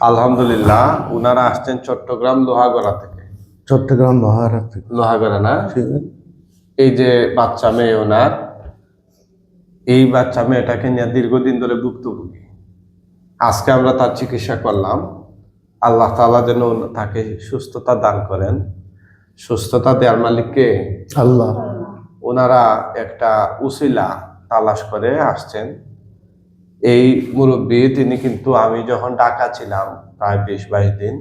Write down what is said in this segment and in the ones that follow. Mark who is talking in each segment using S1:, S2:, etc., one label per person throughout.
S1: আলহামদুলিল্লাহ উনারা আসছেন চট্টগ্রাম লোহাগড়া থেকে।
S2: চট্টগ্রাম মহারাজ থেকে।
S1: লোহাগড়া না? এই যে বাচ্চা মেয়ে ওনার এই বাচ্চা মেয়েটাকে নিয়ে দীর্ঘদিন ধরে ভুক্তভোগী। আজকে আমরা তার চিকিৎসা করলাম। আল্লাহ তাআলা যেন তাকে সুস্থতা দান করেন। সুস্থতা দেওয়ার মালিককে
S2: আল্লাহ।
S1: ওনারা একটা উসিলা তালাশ করে আসছেন। এই মুরব্বী, তিনি কিন্তু আমি যখন ঢাকা ছিলাম প্রায় বিশ বাইশ দিন,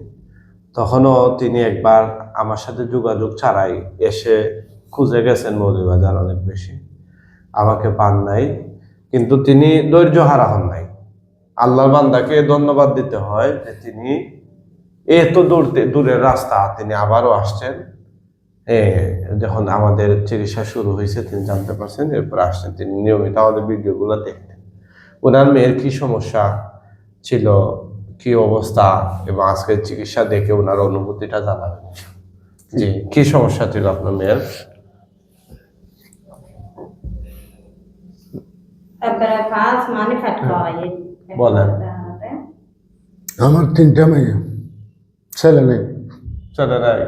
S1: তখনও তিনি একবার আমার সাথে যোগাযোগ ছাড়াই এসে খুঁজে গেছেন মৌলভীবাজার অনেক বেশি। আমাকে পান নাই, কিন্তু তিনি ধৈর্য হারা হন নাই। আল্লাহর বান্দাকে ধন্যবাদ দিতে হয় যে তিনি এত দূর দূরের রাস্তা তিনি আবারও আসছেন। যখন আমাদের চিকিৎসা শুরু হয়েছে, তিনি জানতে পারছেন, এরপর আসছেন। তিনি নিয়মিত আমাদের ভিডিওগুলো দেখতেন। ওনার মেয়ের কি সমস্যা ছিল কি অবস্থা এবং আজকের চিকিৎসা দেখে ওনার অনুভূতিটা জানাবেন। জি কি সমস্যা ছিল আপনার মেয়ের?
S3: মানে হয়
S1: বলেন।
S2: আমার তিনটা মেয়ে ছেলে নেই।
S1: চলে নাই?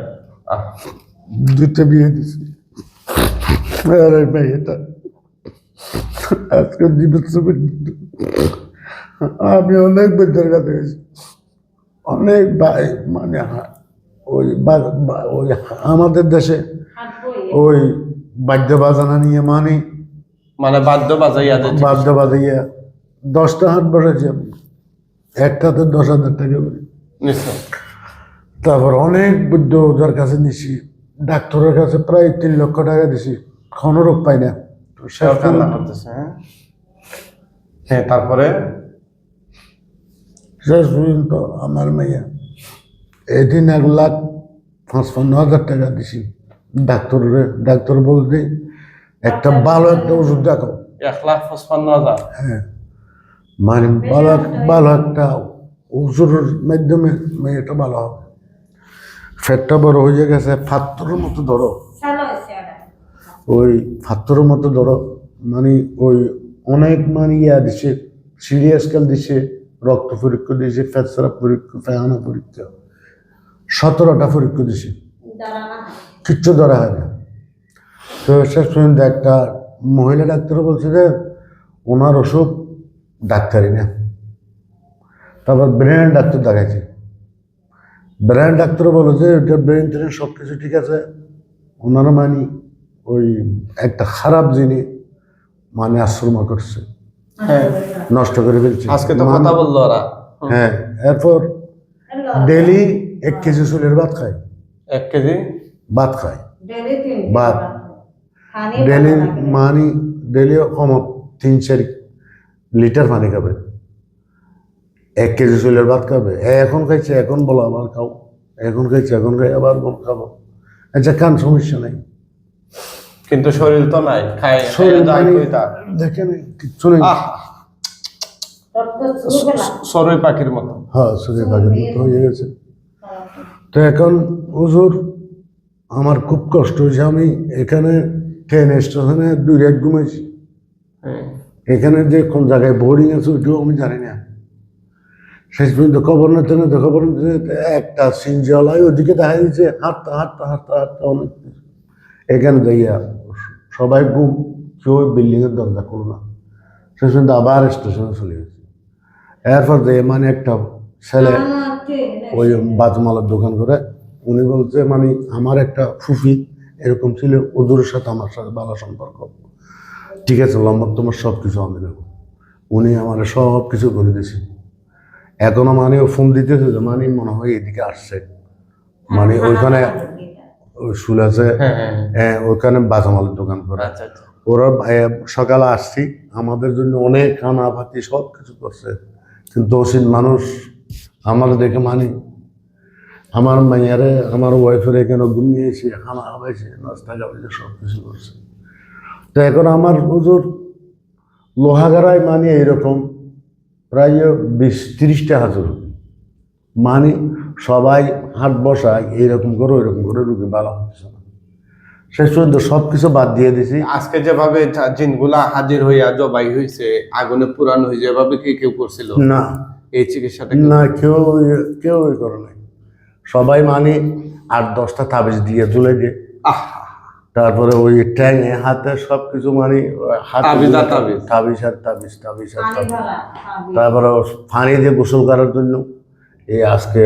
S2: দুইটা বিয়ে দিছি আর মেয়েটা আজকে জীবিত আমি অনেক বৈদ্যের কাছে গেছি অনেক ভাই মানে ওই ওই আমাদের দেশে ওই বাদ্য বাজানা নিয়ে মানে
S1: মানে বাদ্য বাজাইয়া
S2: বাদ্য বাজাইয়া দশটা হাট বসেছে। একটাতে দশ হাজার টাকা করে। তারপর অনেক বৈদ্য ওদের কাছে নিছি। ডাক্তারের কাছে প্রায় তিন লক্ষ টাকা দিছি। কোনো রোগ পাই না।
S1: কান্না করতেছে হ্যাঁ? হ্যাঁ তারপরে?
S2: শেষ পর্যন্ত আমার মেয়ে। এদিন এক লাখ পাঁচপান্ন হাজার টাকা দিছি। ডাক্তারের ডাক্তার বলতে একটা ভালো একটা ওষুধ দেখো।
S1: এক লাখ পঁচপান্ন হাজার?
S2: হ্যাঁ। মানে ভালো ভালো একটা ওষুধের মাধ্যমে মেয়েটা ভালো হবে। ফ্যাটটা বড় হয়ে গেছে ফাত্তরের মতো ধরো। ওই ফাত্তরের মতো ধরো মানে ওই অনেক মানে ইয়া দিছে সিরিয়াস কাল দিছে, রক্ত পরীক্ষা দিছে ফ্যাটসারা পরীক্ষা, ফেহানা পরীক্ষা, সতেরোটা পরীক্ষা দিছে। কিচ্ছু ধরা হয় না। তো শেষ পর্যন্ত একটা মহিলা ডাক্তার বলছে যে, ওনার অসুখ ডাক্তারি না। তারপর ব্রেন ডাক্তার দেখাইছে। ব্রেন ডাক্তার বলেছে ওটা ব্রেন ট্রেন সব কিছু ঠিক আছে ওনারা মানে ওই একটা খারাপ জিনিস মানে আশ্রম করছে।
S1: হ্যাঁ।
S2: নষ্ট করে ফেলছে।
S1: আজকে তো
S2: মানে-
S1: কথা বলল ওরা।
S2: হ্যাঁ এরপর ডেলি এক কেজি চুলের ভাত খায়।
S1: এক কেজি?
S2: ভাত খায়।
S3: ভাত। তিন
S2: ডেলি মানে ডেলি কম তিন চার লিটার পানি খাবে। এক কেজি চুলের ভাত খাবে। এখন খাইছে এখন বলো আবার খাও। এখন খাইছে এখন খাই আবার খাব। আচ্ছা কান সমস্যা নাই।
S1: কিন্তু শরীর তো নাই খায়
S2: শরীর
S1: যায়
S2: মানে
S1: কইতা।
S2: দেখেন কিচ্ছু নেই
S1: সরই পাখির মতো।
S2: হ্যাঁ শরীর পাখির মতো হয়ে গেছে। তো এখন হুজুর আমার খুব কষ্ট হয়েছে। আমি এখানে ট্রেন স্টেশনে দুই রাত ঘুমাইছি।
S1: হ্যাঁ।
S2: এখানে যে কোন জায়গায় বোর্ডিং আছে ওইটাও আমি জানি না। শেষ পর্যন্ত খবর না খবর একটা সিনজলাই ওদিকে দেখা দিচ্ছে হাঁটতে হাঁটতে হাঁটতে হাঁটতে অনেক। কিছু। এখানে যাইয়া সবাই ঘুম কেউ বিল্ডিংয়ের দরজা করল না। শেষ পর্যন্ত আবার স্টেশনে চলে গেছে। এরপর যে মানে একটা ছেলে ওই বাজমালার দোকান করে উনি বলছে মানে আমার একটা ফুফি এরকম ছিল ওদের সাথে আমার সাথে ভালো সম্পর্ক। ঠিক আছে লম্বা তোমার সব কিছু আমি নেব। উনি আমার সব কিছু করে দিয়েছে। এখনও মানে ও ফোন দিতেছে যে মানে মনে হয় এদিকে আসছে। মানে ওইখানে ওই শুল আছে
S1: হ্যাঁ হ্যাঁ
S2: হ্যাঁ। ওইখানে বাজামালের দোকান করে।
S1: আচ্ছা আচ্ছা।
S2: ওরা সকালে আসছি আমাদের জন্য অনেক খানা পাতি সব কিছু করছে। কিন্তু অসীন মানুষ আমার দেখে মানি। আমার মাইয়ারে আমার ওয়াইফের এখানে ঘুমিয়েছে খানা খাওয়াইছে নাস্তা খাওয়াইছে সব কিছু করছে। তো এখন আমার হুজুর লোহাগাড়ায় মানে এইরকম প্রায় বিশ তিরিশটা হাজার। মানে সবাই হাট বসায় এইরকম করে ওইরকম করে রুগী ভালো হচ্ছে না। শেষ পর্যন্ত সব কিছু বাদ দিয়ে দিছি।
S1: আজকে যেভাবে জিনগুলা হাজির হইয়া জবাই হয়েছে আগুনে পুরানো হয়ে যেভাবে কি কেউ করছিল?
S2: না।
S1: এই চিকিৎসাটা
S2: না কেউ কেউ এ করে নাই। সবাই মানে আট দশটা তাবিজ দিয়ে তুলে দিয়ে তারপরে ওই ট্যাঙে হাতে সব কিছু মানে হাতে
S1: তাবিজ আর তাবিজ।
S2: তাবিজ আর তাবিজ তাবিজ আর
S3: পানি
S2: তাবিজ। তারপরে পানি দিয়ে গোসল করার জন্য এই আজকে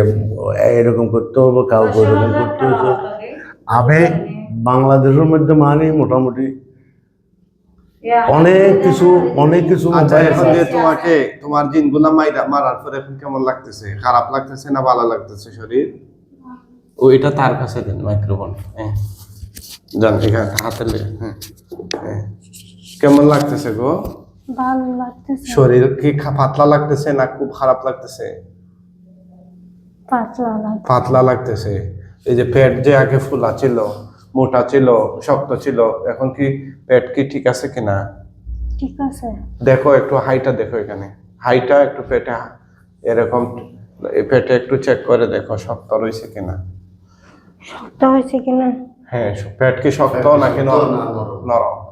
S2: এরকম করতে হবে কাউকে এরকম করতে হয়েছে। আমি বাংলাদেশের মধ্যে মানে মোটামুটি। অনেক কিছু অনেক কিছু
S1: আচ্ছা এখন যে তোমাকে তোমার জিনগুলা মাইরা মারার পরে এখন কেমন লাগতেছে? খারাপ লাগতেছে না ভালো লাগতেছে শরীর? ও এটা তার কাছে দেন মাইক্রোফোন হ্যাঁ। জান এখানে হাতে লে হ্যাঁ হ্যাঁ। কেমন লাগতেছে গো?
S4: ভালো লাগতেছে।
S1: শরীর কি পাতলা লাগতেছে না খুব খারাপ লাগতেছে?
S4: পাতলা
S1: পাতলা লাগতেছে। এই যে পেট যে আগে ফুলা ছিল মোটা ছিল শক্ত ছিল এখন কি পেট কি ঠিক আছে কিনা?
S4: ঠিক আছে।
S1: দেখো একটু হাইটা দেখো এখানে। হাইটা একটু পেটে এরকম পেটে একটু চেক করে দেখো শক্ত রয়েছে কিনা।
S4: শক্ত হয়েছে কিনা?
S1: হ্যাঁ পেট কি শক্ত নাকি নরম
S2: না নরম?
S1: নরম?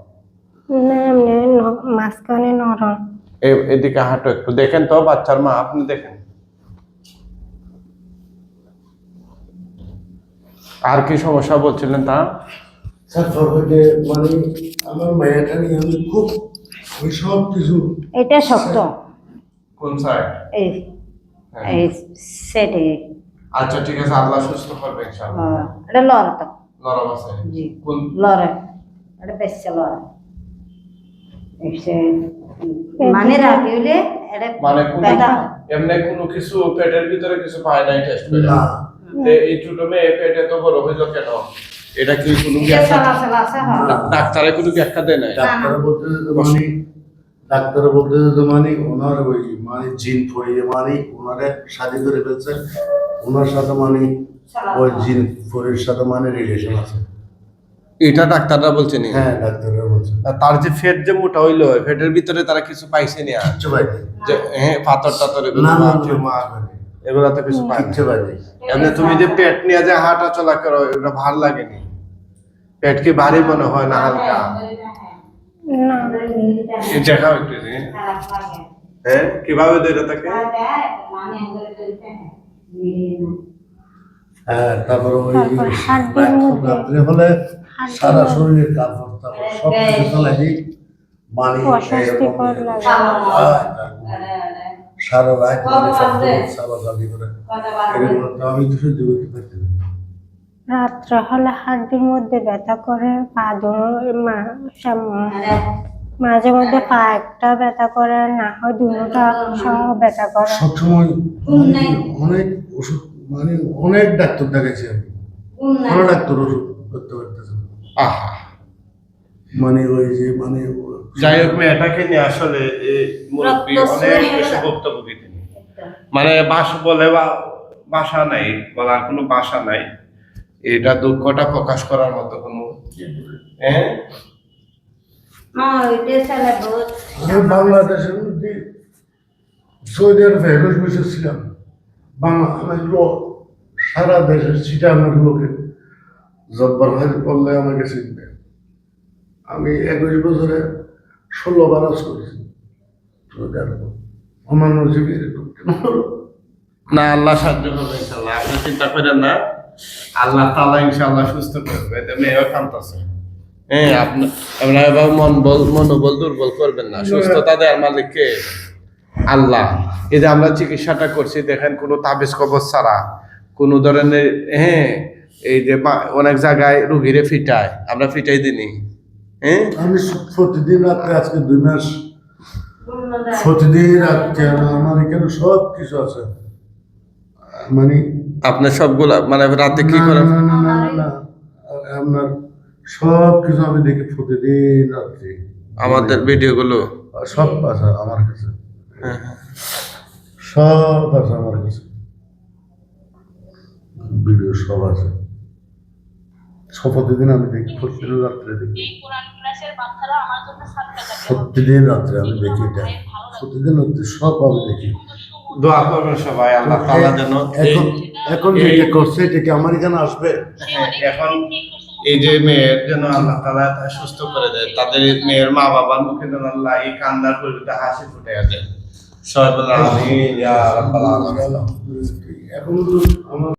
S4: না মাঝখানে নরম।
S1: এ- এদিকে হাঁটো একটু। দেখেন তো বাচ্চার মা আপনি দেখেন। আর কি সমস্যা বলছিলেন তা?
S2: যে মানে আমার মেয়েটা নিয়ে আমি খুব ওই সব কিছু
S3: এটা শক্ত।
S1: কোন সাইড
S3: এই এই সেটে।
S1: আচ্ছা ঠিক আছে আল্লাহ সুস্থ করবে ইনশাআল্লাহ।
S3: এটা লড়া তো।
S1: নরম আছে।
S3: জি
S1: কোন?
S3: লড়ে এটা বেশি লড়ে মানে রাখি হলে এটা
S1: মানে
S3: হয়।
S1: এমনি কোনো কিছু পেটের ভিতরে কিছু পায় নাই টেস্ট করে।
S2: না।
S1: এই ছোট মেয়ে পেটে তো বড় হইল কেন? এটা কি কোনো
S3: হয়।
S1: ডাক্তারে কোনো ব্যাখ্যা দেয় নাই?
S2: ডাক্তার বলতে মানে ডাক্তার বলতে মানে ওনার ওই মানে জিন ফরিয়ে মানে ওনারে শাদি করে ফেলছে। ওনার সাথে মানে ওই জিন ফরির সাথে মানে রিলেশন আছে।
S1: এটা ডাক্তাররা বলছে নি?
S2: হ্যাঁ ডাক্তাররা বলছে।
S1: আর তার যে ফেট যে মোটা হইল ফেটের ভিতরে তারা কিছু পাইছে নি আর?
S2: কিচ্ছু পাই
S1: হ্যাঁ পাথর টাথর
S2: না না
S1: এগুলো তো কিছু
S2: কিচ্ছু
S1: এমনি তুমি যে পেট নিয়ে যে হাঁটা চলা করো এটা ভালো লাগেনি। পেট কি ভারী মনে হয় না হালকা? দেখাও একটু হ্যাঁ কীভাবে ধরে থাকে?
S2: হ্যাঁ তারপরে ওই রাত্রে হলে সারা শরীরের কাপড় তারপর সব কিছু চলে দিই মানে
S4: অস্বস্তিকর লাগে।
S2: সারা রাত সারা জালি করে। আমি তো সহ্য করতে পারছি না।
S4: রাত্রে হলে হাড্ডির মধ্যে ব্যথা করে পা মা- মাঝে মধ্যে পা একটা ব্যথা করে না হয় দুটা সব ব্যথা করে।
S2: সবসময় মানে অনেক ওষুধ মানে অনেক ডাক্তার দেখাইছি আমি। কোনো ডাক্তার ওষুধ করতে পারতেছে
S1: আহা।
S2: মানে ওই যে মানে
S1: যাই হোক মেয়েটাকে নিয়ে আসলে এই মুরব্বী অনেক বেশি ভুক্তভোগী তিনি মানে বাস বলে বা বাসা নাই বলার কোনো বাসা নাই। এটা দুঃখটা প্রকাশ করার মতো কোনো হ্যাঁ
S2: বাংলাদেশের মধ্যে সৌদি আরবে একুশ বছর ছিলাম। বাংলা আমার লোক সারা দেশের সিটা আমার লোকে জব্বার ভাই পড়লে আমাকে চিনবে। আমি একুশ বছরে ষোলো বারাজ করেছি কেন হলো?
S1: না। আল্লাহ সাহায্য করবে ইনশাল্লাহ আপনি চিন্তা করেন না। আল্লাহ তালা ইনশাল্লাহ সুস্থ করবে। এতে মেয়েও কান্তাছে হ্যাঁ আপনার আপনার এবার মন বল মনোবল দুর্বল করবেন না। সুস্থতা দেওয়ার মালিক কে? আল্লাহ। এই যে আমরা চিকিৎসাটা করছি দেখেন কোনো তাবিজ কবজ ছাড়া। কোনো ধরনের হ্যাঁ এই যে অনেক জায়গায় রুগীরে ফিটায়। আমরা ফিটাই দিনি হ্যাঁ?
S2: আমি প্রতিদিন রাত্রে আজকে দুই মাস প্রতিদিন রাত্রে আমার এখানে সব কিছু আছে। মানে
S1: আপনার সবগুলা মানে রাতে কি করেন।
S2: আপনার সব কিছু আমি দেখি প্রতিদিন রাত্রে।
S1: আমাদের ভিডিওগুলো?
S2: সব আছে আমার কাছে।
S1: হ্যাঁ।
S2: সব আছে আমার কাছে। ভিডিও সব আছে। সব প্রতিদিন আমি দেখি প্রতিদিন রাত্রে দেখি। প্রতিদিন রাত্রে আমি দেখি এটা। প্রতিদিন রাত্রে সব আমি দেখি।
S1: দোয়া করবেন সবাই আল্লাহ তাআলা যেন
S2: এখন এখন যেটা করছে এটা কি আমার এখানে আসবে?
S1: এখন এই যে মেয়ের যেন আল্লাহ তাআলা তা সুস্থ করে দেয় তাদের মেয়ের মা বাবার মুখে যেন আল্লাহ এই কান্নার পরিবর্তে হাসি ফুটে দেয় সবাই বলে আমিন ইয়া রাব্বাল আলামিন।
S2: এখন আমার